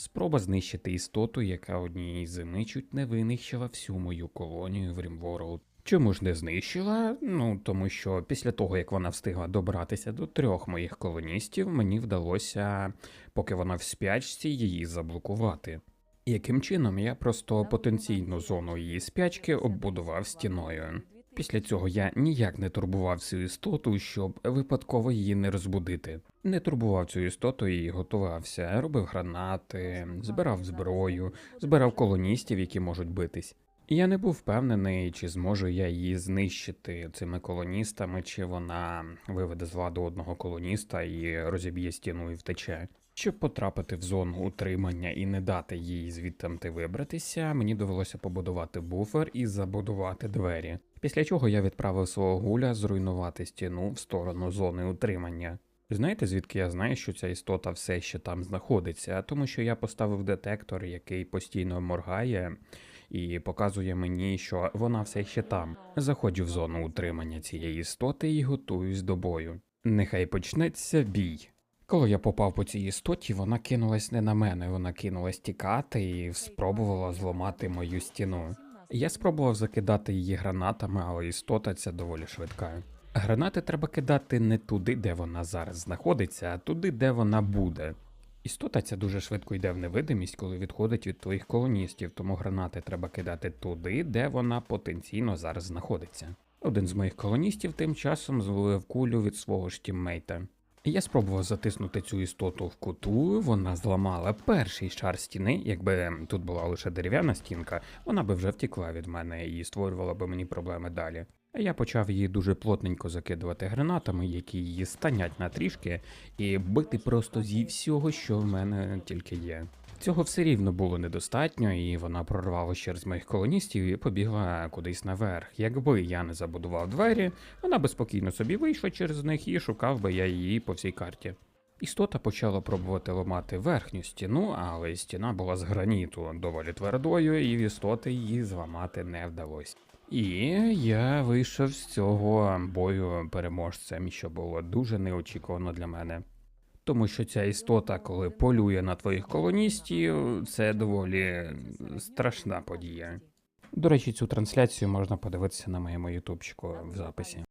Спроба знищити істоту, яка однієї зими чуть не винищила всю мою колонію в Рімворld. Чому ж не знищила? Ну тому що після того, як вона встигла добратися до трьох моїх колоністів, мені вдалося, поки вона в спячці, її заблокувати. Яким чином я просто потенційну зону її спячки оббудував стіною. Після цього я ніяк не турбував цю істоту, щоб випадково її не розбудити. Не турбував цю істоту і готувався, робив гранати, збирав зброю, збирав колоністів, які можуть битись. Я не був впевнений, чи зможу я її знищити цими колоністами, чи вона виведе з ладу одного колоніста і розіб'є стіну і втече. Щоб потрапити в зону утримання і не дати їй звідти вибратися, мені довелося побудувати буфер і забудувати двері. Після чого я відправив свого гуля зруйнувати стіну в сторону зони утримання. Знаєте, звідки я знаю, що ця істота все ще там знаходиться? Тому що я поставив детектор, який постійно моргає і показує мені, що вона все ще там. Заходжу в зону утримання цієї істоти і готуюсь до бою. Нехай почнеться бій. Коли я попав по цій істоті, вона кинулась не на мене, вона кинулась тікати і спробувала зламати мою стіну. Я спробував закидати її гранатами, але істота ця доволі швидка. Гранати треба кидати не туди, де вона зараз знаходиться, а туди, де вона буде. Істота ця дуже швидко йде в невидимість, коли відходить від твоїх колоністів, тому гранати треба кидати туди, де вона потенційно зараз знаходиться. Один з моїх колоністів тим часом зловив кулю від свого ж тіммейта. Я спробував затиснути цю істоту в куту, вона зламала перший шар стіни. Якби тут була лише дерев'яна стінка, вона би вже втікла від мене і створювала би мені проблеми далі. Я почав її дуже плотненько закидувати гранатами, які її станять на трішки, і бити просто зі всього, що в мене тільки є. Цього все рівно було недостатньо, і вона прорвала через моїх колоністів і побігла кудись наверх. Якби я не забудував двері, вона би спокійно собі вийшла через них і шукав би я її по всій карті. Істота почала пробувати ламати верхню стіну, але стіна була з граніту доволі твердою, і в істоти її зламати не вдалося. І я вийшов з цього бою переможцем, що було дуже неочікувано для мене. Тому що ця істота, коли полює на твоїх колоністів, це доволі страшна подія. До речі, цю трансляцію можна подивитися на моєму ютубчику в записі.